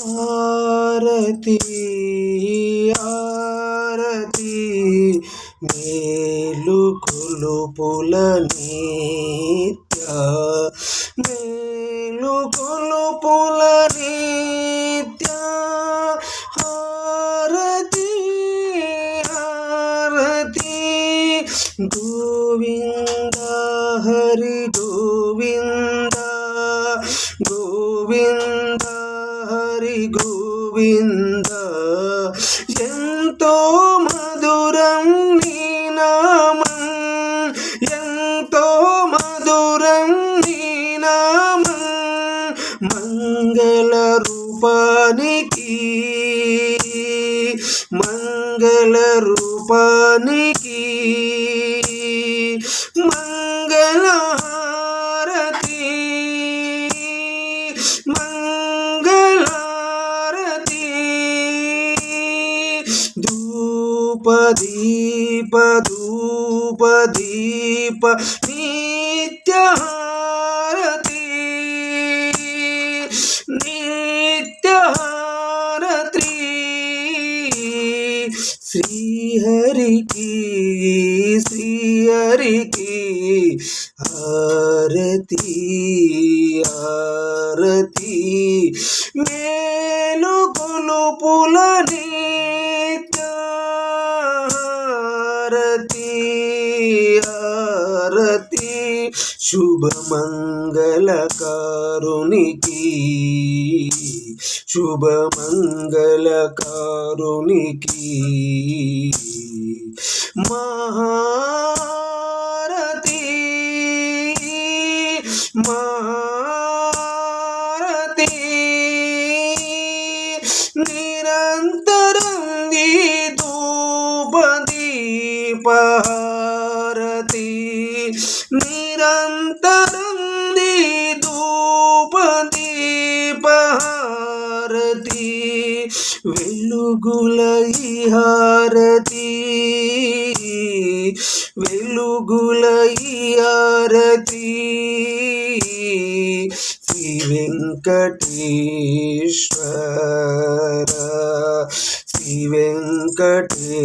ఆరతి ఆరతి మేలు కొలుపుల నిత్య మేలు కొలుపుల నిత్య హరి గోవింద ఎంతో మధురం నీ నామం ఎంతో మధురం నీ నామం మంగళ రూపానికి మంగళ రూపానికి మంగళ ధూప దీప ధూప దీప నిత్యహారతి నిత్యహారతి శ్రీహరికి శ్రీహరికి ఆరతి ఆరతి మేలు కొలుపుల నిత్యారతి శుభమంగళకారునికి శుభమంగళకారునికి మహారతి మహారతి నిరంతరం దీ ధూపదీపహారతి నిరంతరం నీ ధూపదీపహారతి వెలుగుల హారతి వెలుగుల హారతి. శ్రీ వెంకటేశ్వర శ్రీ వెంకటే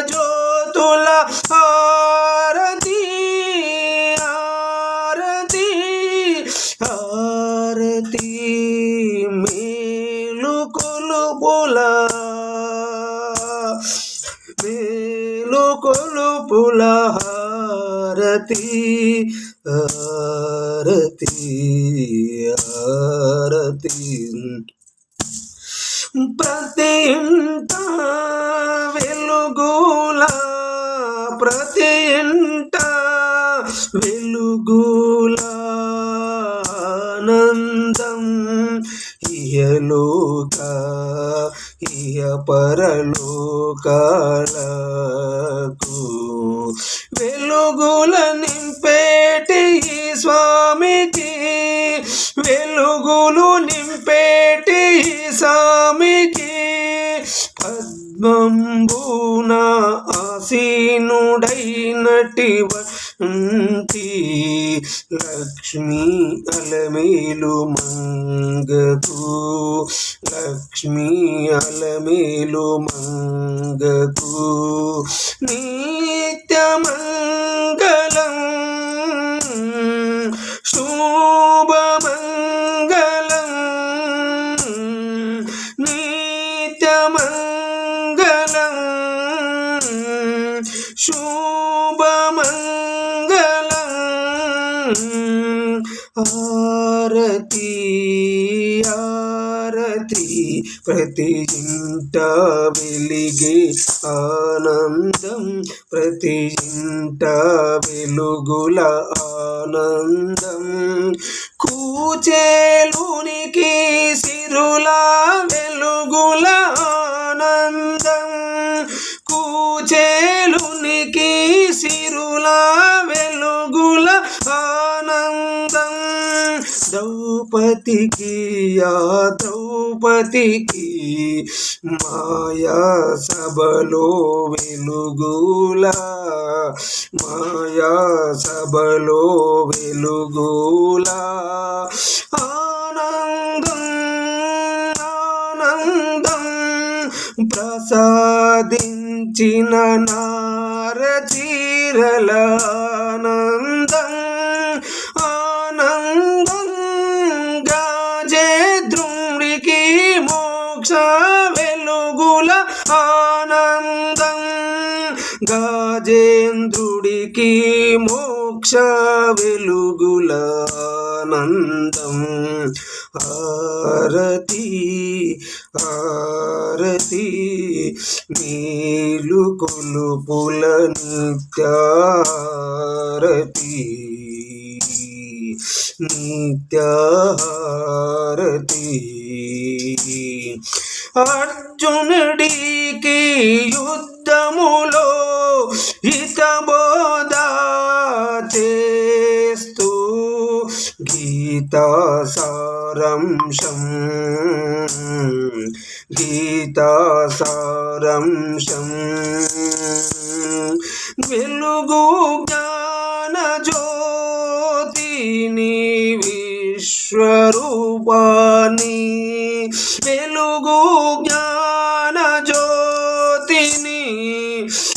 కండ జ్యోతుల ఆరతి ఆరతి ఆరతి మేలు కొలుపుల మేలు కొలుపుల హారతి ఆరతి ఆరతి ప్రతి ఇంట వెలుగుల ప్రతి ఇంట వెలుగుల ఆనందం ఇయలోక ఇయ పరలోకాలకు వెలుగుల నింపేటి స్వామికి వెలుగులు నింపేటి సా పద్మంబున ఆసీనుడైనటివంటి లక్ష్మీ అలమేలు మంగకు లక్ష్మీ అలమేలు మంగకు నిత్యమంగళం శుభమంగళం ఆరతి ఆరతి ప్రతి ఇంట వెలిగే ఆనందం ప్రతి ఇంట వెలుగుల ఆనందం. కూచేలునికి సిరుల వెలుగుల సిరుల వెలుగుల ఆనందం. ద్రౌపదికి ఆ ద్రౌపదికి మాయా సభలో వెలుగుల మాయా సభలో వెలుగుల. ఆనందం ఆనందం ప్రసాదించిన నా ఆనందం ఆనందం గాజే ద్రుడికి మోక్ష వెలుగుల ఆనందం. గాజేంద్రుడికి మోక్ష వెలుగుల ఆనందం ఆరతి ఆరతి నీలు కొలుపుల నిత్యారతి. నిత్యారతి. అర్జునుడికి యుద్ధ చేస్తూ గీతా సారంశం గీతా సారంశం వెలుగు జ్ఞాన జ్యోతిని విశ్వరూపాని వెలుగు జ్ఞాన జ్యోతిని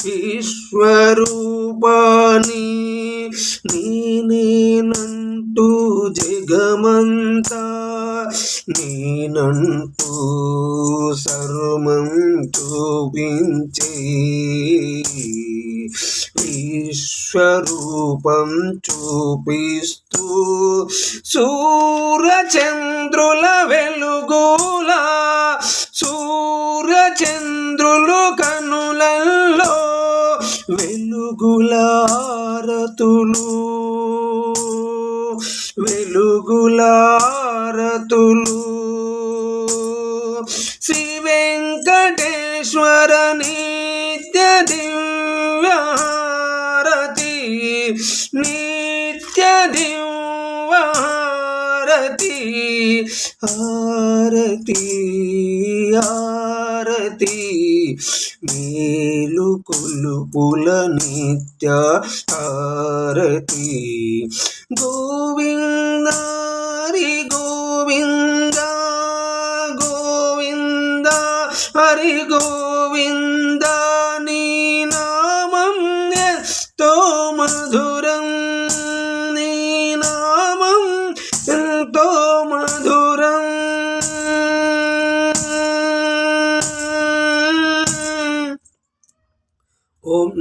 విశ్వరూపాని నేనేనంటూ జగమంతా నేనంటూ సర్వం చూపించే విశ్వరూపం చూపిస్తూ సూర్యచంద్రుల వెలుగులా సూర్యచంద్రులు కనులల్లో వెలుగులారతులు. వెలుగులారతులు. శ్రీ వెంకటేశ్వర నిత్య దివ్యారతి. నిత్య దివ్య ఆరతి ఆరతి మేలు కొలుపుల నిత్య ఆరతి. గోవిందారి గోవింద గోవింద హరి గోవింద నీ నామం ఎంతో మధు